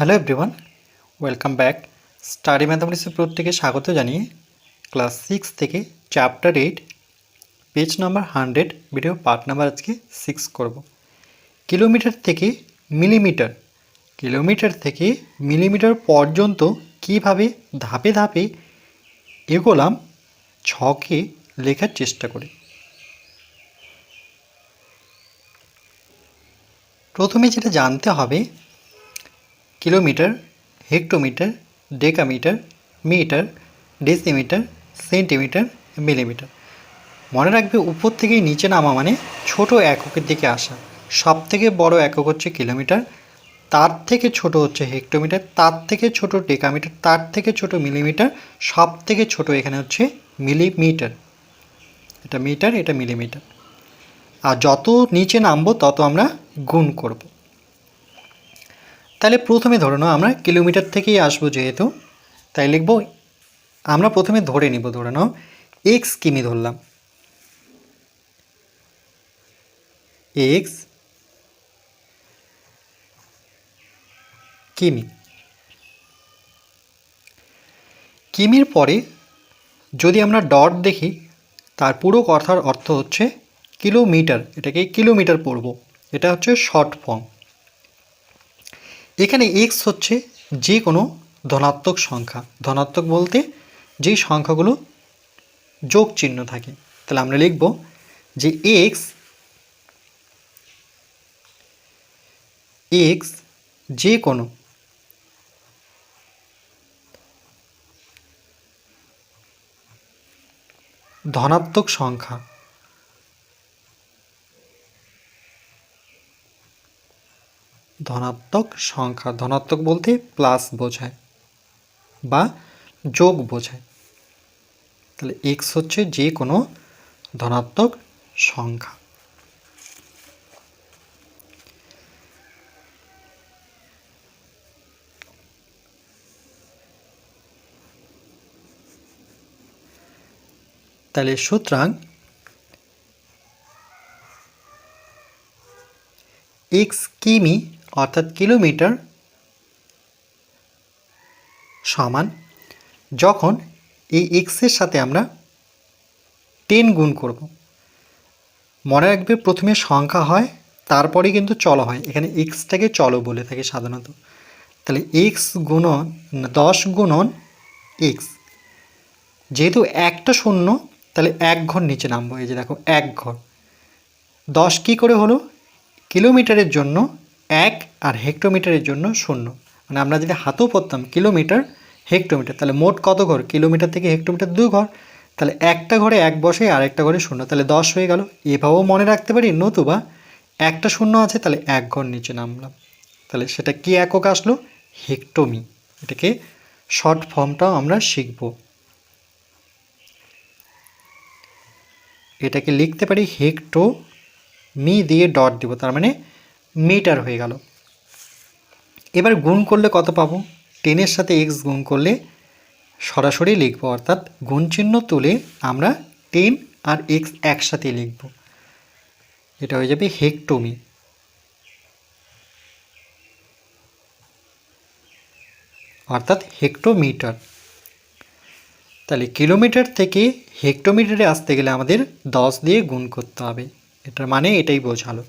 Hello everyone welcome back study ম্যাথামেটিক্সের প্রত্যেকে স্বাগত জানিয়ে ক্লাস সিক্স থেকে chapter eight page number hundred video part number আজকে সিক্স করব। কিলোমিটার থেকে মিলিমিটার কিলোমিটার থেকে মিলিমিটার পর্যন্ত কীভাবে ধাপে ধাপে এগোলাম, ছকে লেখার চেষ্টা করি। প্রথমে যেটা জানতে হবে kilometre, hectometre, decametre, metre, decimetre, centimetre, millimetre. মনে রাখবে উপর থেকে নিচে নামা মানে ছোট এককের দিকে আসা। সব থেকে বড় একক হচ্ছে কিলোমিটার, তার থেকে ছোট হচ্ছে হেক্টোমিটার, তার থেকে ছোট ডেকামিটার, তার থেকে ছোট মিলিমিটার সব থেকে ছোট এখানে হচ্ছে মিলিমিটার। এটা মিটার, এটা মিলিমিটার। আর যত নিচে নামবো তত আমরা গুণ করব। তাহলে প্রথমে ধরে নাও, আমরা কিলোমিটার থেকেই আসব যেহেতু, তাই লিখব, আমরা প্রথমে ধরে নিব, ধরে নাও এক্স কিমি ধরলাম। এক্স কিমি। কিমির পরে যদি আমরা ডট দেখি, তার পুরো কথার অর্থ হচ্ছে কিলোমিটার, এটাকে কিলোমিটার পড়ব, এটা হচ্ছে শর্ট ফর্ম এখানে এক্স হচ্ছে যে কোনো ধনাত্মক সংখ্যা। ধনাত্মক বলতে যেই সংখ্যাগুলো যোগ চিহ্ন থাকে। তাহলে আমরা লিখব যে এক্স এক্স যে কোনো ধনাত্মক সংখ্যা ধনাত্মক সংখ্যা, ধনাত্মক বলতে প্লাস বোঝায় বা যোগ বোঝায়। তাহলে এক্স হচ্ছে যে কোনো ধনাত্মক সংখ্যা। তাহলে সুতরাং এক্স কিমি অর্থাৎ কিলোমিটার সমান যখন এই এক্সের সাথে আমরা টেন গুণ করব। মনে রাখবে প্রথমে সংখ্যা হয় তারপরে কিন্তু চলো হয়। এখানে এক্সটাকে চলো বলে থাকে সাধারণত। তাহলে এক্স গুণন, দশ গুণন এক্স যেহেতু একটা শূন্য, তাহলে এক ঘর নিচে নামবো। এই যে দেখো, এক ঘর। দশ কী করে হলো? কিলোমিটারের জন্য এক আর হেক্টোমিটারের জন্য শূন্য। মানে আমরা যদি হাতেও পড়তাম কিলোমিটার, হেক্টোমিটার, তাহলে মোট কত ঘর? কিলোমিটার থেকে হেক্টোমিটার দু ঘর। তাহলে একটা ঘরে এক বসে আর একটা ঘরে শূন্য। তাহলে দশ হয়ে গেল। এভাবেও মনে রাখতে পারি, নতুবা একটা শূন্য আছে, তাহলে এক ঘর নিচে নামলাম। তাহলে সেটা কি একক আসলো? হেক্টোমি। এটাকে শর্ট ফর্মটাও আমরা শিখব। এটাকে লিখতে পারি হেক্টো মি দিয়ে ডট দিব, তার মানে মিটার হয়ে গেল। এবার গুণ করলে কত পাবো? টেনের সাথে এক্স গুণ করলে সরাসরি লিখব, অর্থাৎ গুণ চিহ্ন তুলে আমরা টেন আর এক্স একসাথে লিখব। এটা হয়ে যাবে হেক্টোমি অর্থাৎ হেক্টোমিটার। তাহলে কিলোমিটার থেকে হেক্টোমিটারে আসতে গেলে আমাদের দশ দিয়ে গুণ করতে হবে। এটার মানে এটাই বোঝালো।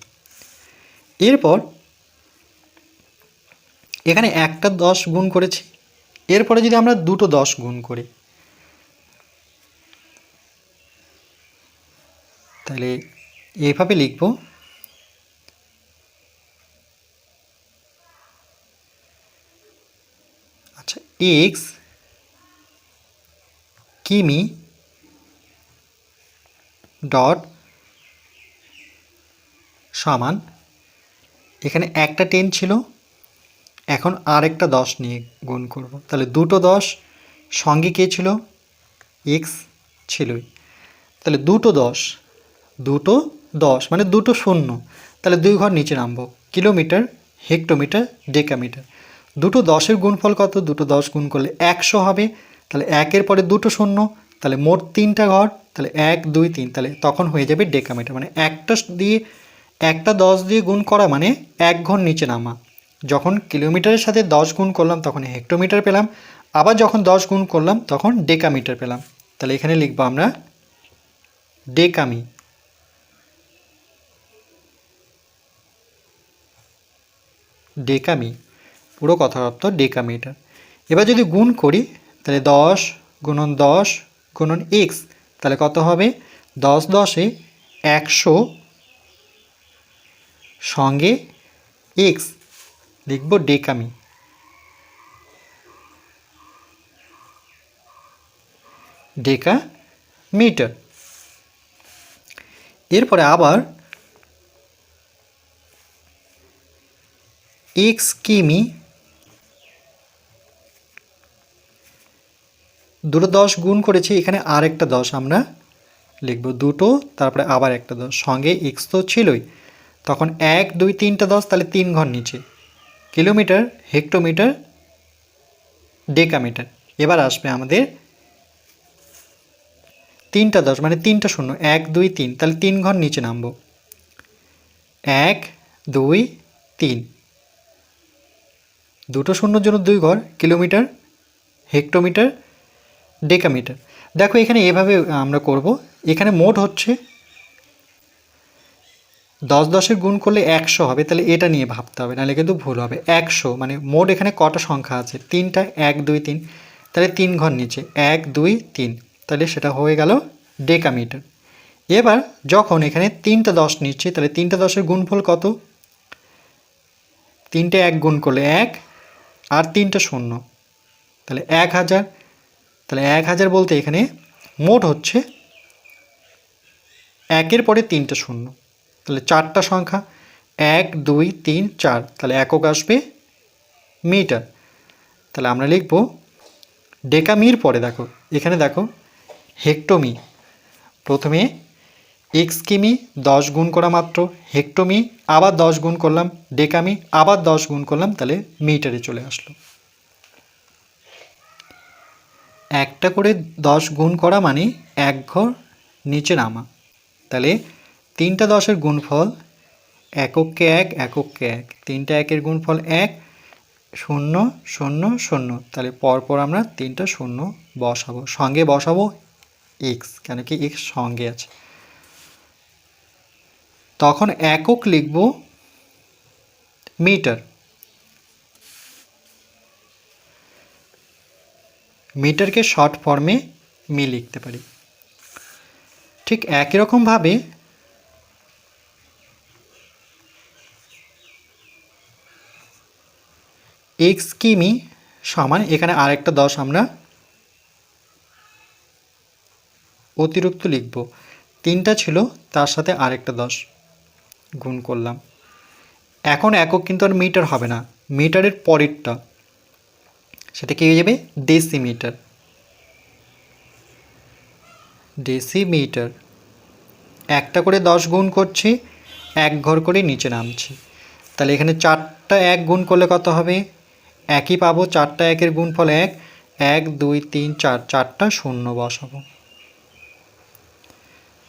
এরপর এখানে একটা দশ গুণ করেছি। এরপরে যদি আমরা দুটো দশ গুণ করি, তাহলে এইভাবে লিখব আচ্ছা এক্স কিমি, ডট, সমান এখানে একটা টেন ছিল। এখন আর একটা দশ নিয়ে গুণ করব। তাহলে দুটো দশ, সঙ্গে কে ছিল? এক্স ছিলই। তাহলে দুটো দশ দুটো দশ মানে দুটো শূন্য। তাহলে দুই ঘর নিচে নামবো। Kilometre, hectometre, decametre. দুটো দশের গুণফল কত? দুটো দশ গুণ করলে একশো হবে। তাহলে একের পরে দুটো শূন্য, তাহলে মোট তিনটা ঘর, তাহলে এক, দুই, তিন। তাহলে তখন হয়ে যাবে ডেকামিটার। মানে একটা দিয়ে একটা দশ দিয়ে গুণ করা মানে এক ঘর নিচে নামা। যখন কিলোমিটারের সাথে দশ গুণ করলাম, তখন হেক্টোমিটার পেলাম। আবার যখন দশ গুণ করলাম, তখন ডেকামিটার পেলাম। তাহলে এখানে লিখব আমরা ডেকামি। ডেকামি। পুরো কথার অর্থ ডেকামিটার। এবার যদি গুণ করি, তাহলে দশ গুণন দশ গুণন এক্স, তাহলে কত হবে? দশ দশে একশো সঙ্গে এক্স লিখব ডেকামি। ডেকা মিটার এরপরে আবার এক্স কিমি দুটো দশ গুণ করেছি, এখানে আর একটা দশ আমরা লিখব দুটো, তারপরে আবার একটা দশ, সঙ্গে এক্স তো ছিলই। তখন এক, দুই, তিনটা দশ, তাহলে তিন ঘর নিচে। Kilometre, hectometre, decametre. এবার আসবে আমাদের তিনটা দশ মানে তিনটা শূন্য। এক, দুই, তিন, তাহলে তিন ঘর নিচে নামবো। এক, দুই, তিন। দুটো শূন্যর জন্য দুই ঘর, কিলোমিটার, হেক্টোমিটার, ডেকামিটার। দেখো এখানে এভাবে আমরা করব। এখানে মোট হচ্ছে দশ দশের গুণ করলে একশো হবে, তাহলে এটা নিয়ে ভাবতে হবে, নাহলে কিন্তু ভুল হবে। একশো মানে মোট এখানে কটা সংখ্যা আছে? তিনটা, এক, দুই, তিন। তাহলে তিন ঘর নিচে, এক, দুই, তিন। তাহলে সেটা হয়ে গেল ডেকামিটার। এবার যখন এখানে তিনটা দশ নিচ্ছে, তাহলে তিনটা দশের গুণফল কত? তিনটে এক গুণ করলে এক, আর তিনটা শূন্য। তাহলে এক হাজার, তাহলে এক হাজার বলতে এখানে মোট হচ্ছে একের পরে তিনটা শূন্য। তাহলে চারটা সংখ্যা, এক, দুই, তিন, চার। তাহলে একক আসবে মিটার। তাহলে আমরা লিখব ডেকামির পরে, দেখো, এখানে দেখো, হেক্টোমি। প্রথমে এক্স কিমি দশ গুণ করা মাত্র। হেক্টোমি, আবার দশ গুণ করলাম। ডেকামি, আবার দশ গুণ করলাম। তাহলে মিটারে চলে আসলো। একটা করে দশ গুণ করা মানে এক ঘর নিচে নামা। তাহলে তিনটা দশের গুণফল একককে এক একককে এক। তিনটা একের গুণফল এক, শূন্য শূন্য শূন্য। তাহলে পরপর আমরা তিনটা শূন্য বসাবো। সঙ্গে বসাবো এক্স কেন কি এক্স সঙ্গে আছে। তখন একক লিখব মিটার। মিটারকে শর্ট ফর্মে মি লিখতে পারি। ঠিক একই রকমভাবে এক্স কিমি সমান, এখানে আরেকটা দশ আমরা অতিরিক্ত লিখব। তিনটা ছিল, তার সাথে আরেকটা দশ গুণ করলাম। এখন একক কিন্তু আর মিটার হবে না, মিটারের পরেরটা। সেটা কি হয়ে যাবে? ডেসিমিটার। ডেসিমিটার। একটা করে দশ গুণ করছি, এক ঘর করে নিচে নামছি। তাহলে এখানে চারটা এক গুণ করলে কত হবে? একই পাবো, চারটা একের গুণফল এক। এক, দুই, তিন, চার, চারটা শূন্য বসাবো।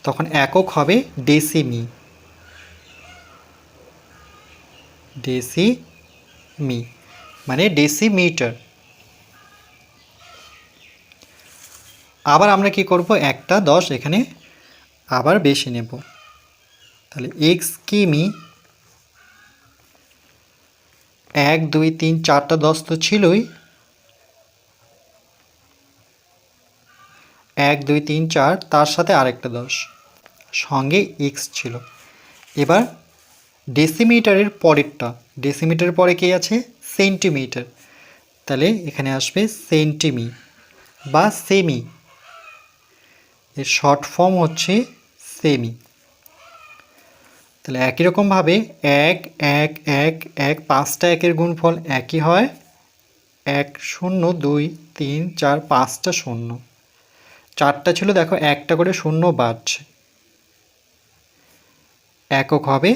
তখন একক হবে ডেসিমি। ডেসিমি মানে ডেসিমিটার। আবার আমরা কি করব? একটা, দশ, এখানে আবার বেশি নেব। তাহলে এক্স কিমি এক, দুই, তিন, চারটা দশ তো ছিলই। এক, দুই, তিন, চার, তার সাথে আরেকটা দশ। সঙ্গে এক্স ছিল। এবার ডেসিমিটারের পরেরটা। ডেসিমিটারের পরে কে আছে? সেন্টিমিটার তাহলে এখানে আসবে সেন্টিমি বা সেমি এর শর্ট ফর্ম হচ্ছে সেমি তাহলে একই রকমভাবে এক এক এক এক, পাঁচটা একের গুণফল একই হয়। এক শূন্য, দুই, তিন, চার, পাঁচটা শূন্য। চারটা ছিল, দেখো, একটা করে শূন্য বাড়ছে। একক হবে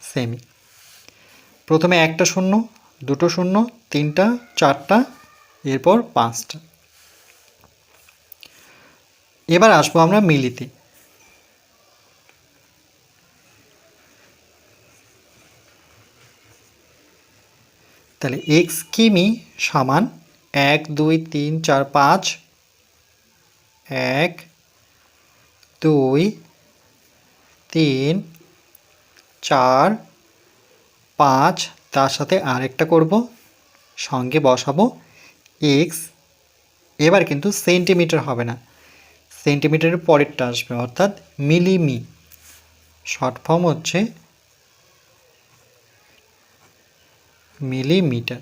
সেমি প্রথমে একটা শূন্য, দুটো শূন্য, তিনটা, চারটা, এরপর পাঁচটা। এবার আসব আমরা মিলিতে। তাহলে এক্স কিমি সমান এক, দুই, তিন, চার, পাঁচ। এক, দুই, তিন, চার, পাঁচ। তার সাথে আরেকটা করব, সঙ্গে বসাবো এক্স এবার কিন্তু সেন্টিমিটার হবে না। সেন্টিমিটারের পরেরটা আসবে, অর্থাৎ মিলিমি। শর্ট ফর্ম হচ্ছে মিলিমিটার।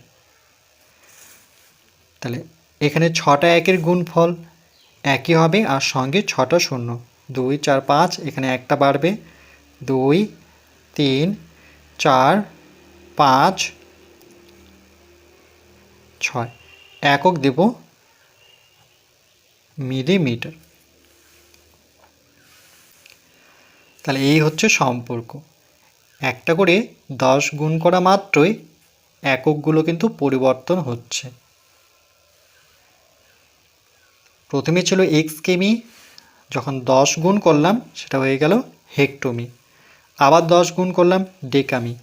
তাহলে এখানে ছটা একের গুণফল একই হবে আর সঙ্গে ছটা শূন্য। দুই, চার, পাঁচ, এখানে একটা বাড়বে। দুই, তিন, চার, পাঁচ, ছয়। একক দেব মিলিমিটার। তাহলে এই হচ্ছে সম্পর্ক। একটা করে দশ গুণ করা মাত্রই এককগুলো কিন্তু পরিবর্তন হচ্ছে। প্রথমে ছিল এক্স কেমি, যখন দশ গুণ করলাম সেটা হয়ে গেল হেক্টোমি। আবার দশ গুণ করলাম ডেকামি।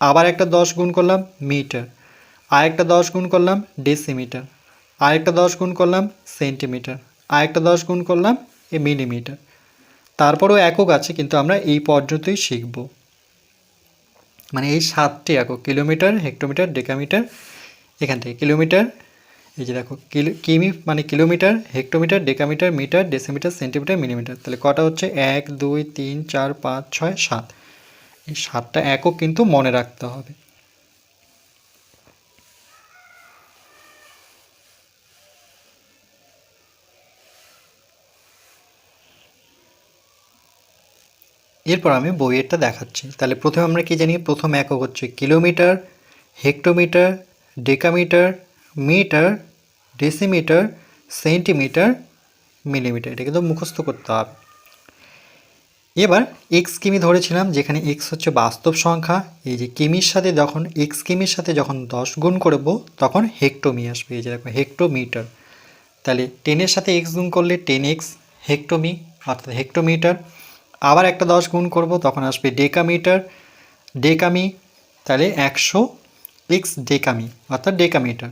আবার একটা দশ গুণ করলাম মিটার। আরেকটা দশ গুণ করলাম ডেসিমিটার। আরেকটা দশ গুণ করলাম সেন্টিমিটার। আরেকটা দশ গুণ করলাম এ মিলিমিটার। তারপরেও একক আছে, কিন্তু আমরা এই পর্যন্তই শিখব। মানে এই সাতটি একক কিলোমিটার, হেক্টোমিটার, ডেকামিটার, এখান থেকে কিলোমিটার, এই যে দেখো কিমি মানে kilometre, hectometre, decametre, metre, decimetre, centimetre, millimetre. তাহলে কটা হচ্ছে? এক, দুই, তিন, চার, পাঁচ, ছয়, সাত। এই সাতটা একক কিন্তু মনে রাখতে হবে। এরপর আমি বইয়েরটা দেখাচ্ছি। তাহলে প্রথমে আমরা কি জানি? প্রথম একক হচ্ছে kilometre, hectometre, decametre, metre, decimetre, centimetre, millimetre. এটা কিন্তু মুখস্থ করতে হবে। এবার এক্স কিমি ধরেছিলাম? যেখানে এক্স হচ্ছে বাস্তব সংখ্যা। এই যে কিমির সাথে যখন এক্স কিমির সাথে যখন দশ গুণ করব, তখন হেক্টোমি আসবে। এই যে দেখো, হেক্টোমিটার। তাহলে টেনের সাথে এক্স গুণ করলে টেন এক্স হেক্টোমি, অর্থাৎ হেক্টোমিটার। আবার একটা দশ গুণ করব, তখন আসবে ডেকামিটার, ডেকামি, তাহলে একশো এক্স ডেকামি, অর্থাৎ ডেকামিটার।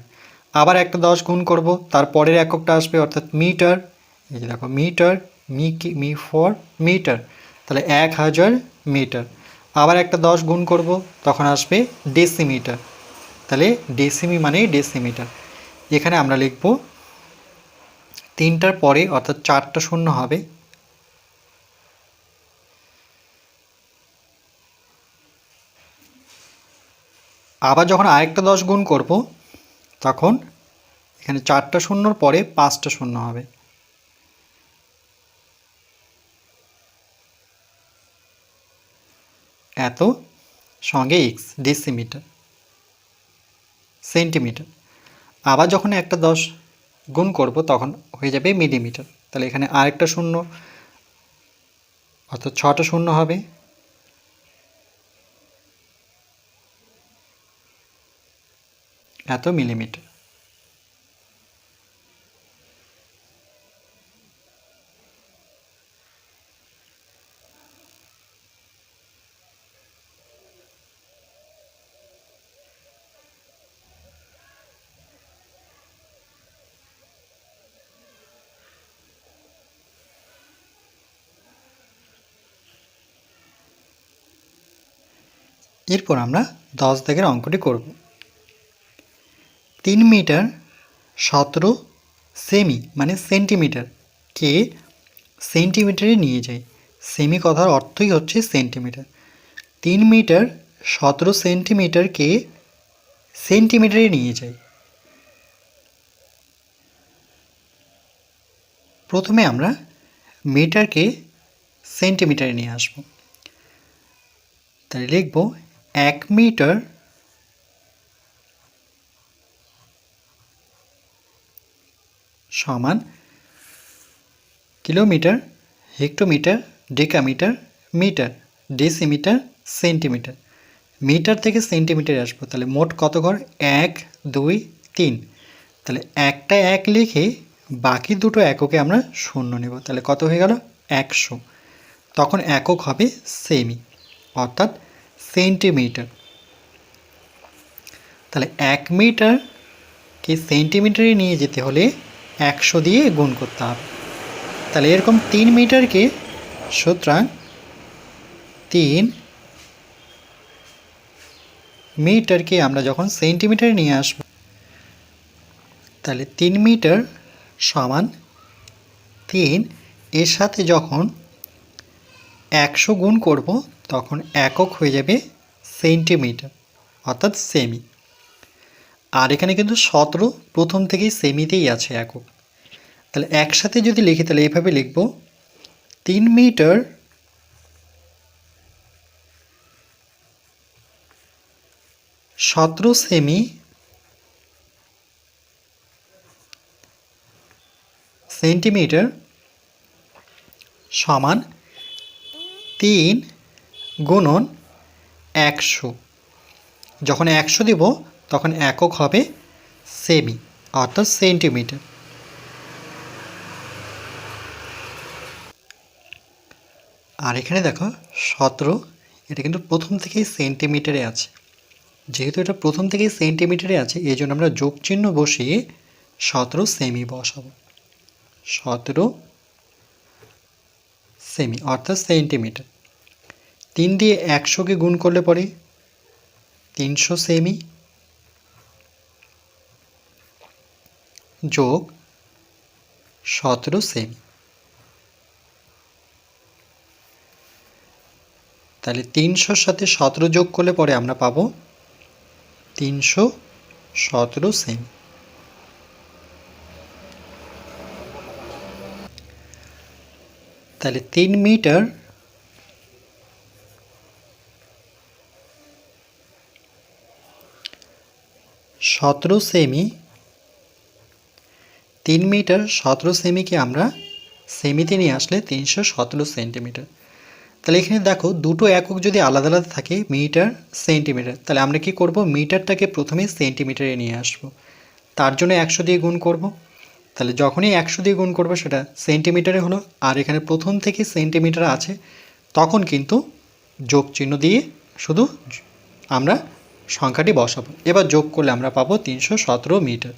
আবার একটা দশ গুণ করব তারপরের এককটা আসবে, অর্থাৎ মিটার, এই যে দেখো, মিটার, মি কি, মি ফর, মিটার, তাহলে এক হাজার মিটার। আবার একটা দশ গুণ করব, তখন আসবে ডেসিমিটার, তাহলে ডেসিমি মানেই ডেসিমিটার। এখানে আমরা লিখব তিনটার পরে, অর্থাৎ চারটা শূন্য হবে আবার যখন আরেকটা দশ গুণ করব, তখন এখানে চারটা শূন্যর পরে পাঁচটা শূন্য হবে। এত সঙ্গে এক্স ডেসিমিটার সেন্টিমিটার আবার যখন একটা দশ গুণ করব, তখন হয়ে যাবে মিলিমিটার তাহলে এখানে আরেকটা শূন্য, অর্থাৎ ছটা শূন্য হবে। এত মিলিমিটার। এরপর আমরা দশ দাগের অঙ্কটি করব। তিন মিটার সতেরো সেমি মানে সেন্টিমিটার কে সেন্টিমিটারে নিয়ে যায়। সেমি কথার অর্থই হচ্ছে সেন্টিমিটার। তিন মিটার সতেরো সেন্টিমিটারকে সেন্টিমিটারে নিয়ে যায়। প্রথমে আমরা মিটারকে সেন্টিমিটারে নিয়ে আসব। তাহলে লিখব এক মিটার সমান kilometre, hectometre, decametre, metre, decimetre, centimetre. Metre থেকে সেন্টিমিটার আসব, তাহলে মোট কত ঘর? এক, দুই, তিন। তাহলে একটা এক লিখে বাকি দুটো এককে আমরা শূন্য নেব, তাহলে কত হয়ে গেল? একশো। তখন একক হবে সেমি, অর্থাৎ সেন্টিমিটার। তাহলে এক মিটারকে সেন্টিমিটারে নিয়ে যেতে হলে একশো দিয়ে গুণ করতে হবে। তাহলে এরকম তিন মিটারকে সুতরাং তিন মিটারকে আমরা যখন সেন্টিমিটারে নিয়ে আসব, তাহলে তিন মিটার সমান তিন, এর সাথে যখন একশো গুণ করব, তখন একক হয়ে যাবে সেন্টিমিটার, অর্থাৎ সেমি। আর এখানে কিন্তু সতেরো প্রথম থেকেই সেমিতেই আছে একক। তাহলে একসাথে যদি লিখি, তাহলে এভাবে লিখব, তিন মিটার সতেরো সেমি সেন্টিমিটার সমান তিন গুণন একশো। যখন একশো দিব তখন একক হবে সেমি, অর্থাৎ সেন্টিমিটার। আর এখানে দেখো, সতেরো, এটা কিন্তু প্রথম থেকেই সেন্টিমিটারে আছে। যেহেতু এটা প্রথম থেকেই সেন্টিমিটারে আছে, এই জন্য আমরা যোগ চিহ্ন বসিয়ে সতেরো সেমি বসাবো। সতেরো সেমি, অর্থাৎ সেন্টিমিটার। তিন দিয়ে একশোকে গুণ করলে পরে তিনশো সেমি যোগ সতেরো সেমি। তাহলে তিনশোর সাথে সতেরো যোগ করলে পরে আমরা পাবো তিনশো সতেরো সেমি। তাহলে তিন মিটার সতেরো সেমি তিন মিটার সতেরো সেমিকে আমরা সেমিতে নিয়ে আসলে তিনশো সতেরো সেন্টিমিটার। তাহলে এখানে দেখো দুটো একক যদি আলাদা আলাদা থাকে মিটার, সেন্টিমিটার, তাহলে আমরা কি করব? মিটারটাকে প্রথমে সেন্টিমিটারে নিয়ে আসব। তার জন্য একশো দিয়ে গুণ করব। তাহলে যখনই একশো দিয়ে গুণ করব সেটা সেন্টিমিটারে হলো। আর এখানে প্রথম থেকে সেন্টিমিটার আছে, তখন কিন্তু যোগ চিহ্ন দিয়ে শুধু আমরা সংখ্যাটি বসাবো। এবার যোগ করলে আমরা পাবো তিনশো সতেরো মিটার।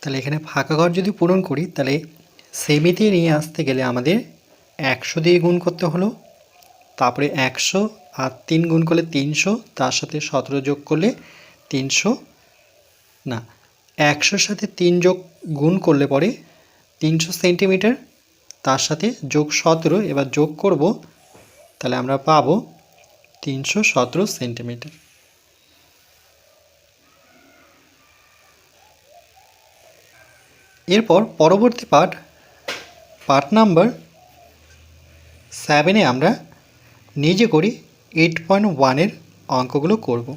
তাহলে এখানে ফাঁকা ঘর যদি পূরণ করি, তাহলে সেমিতে নিয়ে আসতে গেলে আমাদের একশো দিয়ে গুণ করতে হলো। তারপরে একশো আর তিন গুণ করলে তিনশো, তার সাথে সতেরো যোগ করলে তিনশো। না, একশোর সাথে তিন যোগ গুণ করলে পরে তিনশো সেন্টিমিটার, তার সাথে যোগ সতেরো, এবার যোগ করব, তাহলে আমরা পাবো তিনশো সতেরো সেন্টিমিটার। এরপর পরবর্তী পার্ট পার্ট নাম্বার সেভেনে আমরা নিজে করি এইট পয়েন্ট ওয়ানের অঙ্কগুলো করব।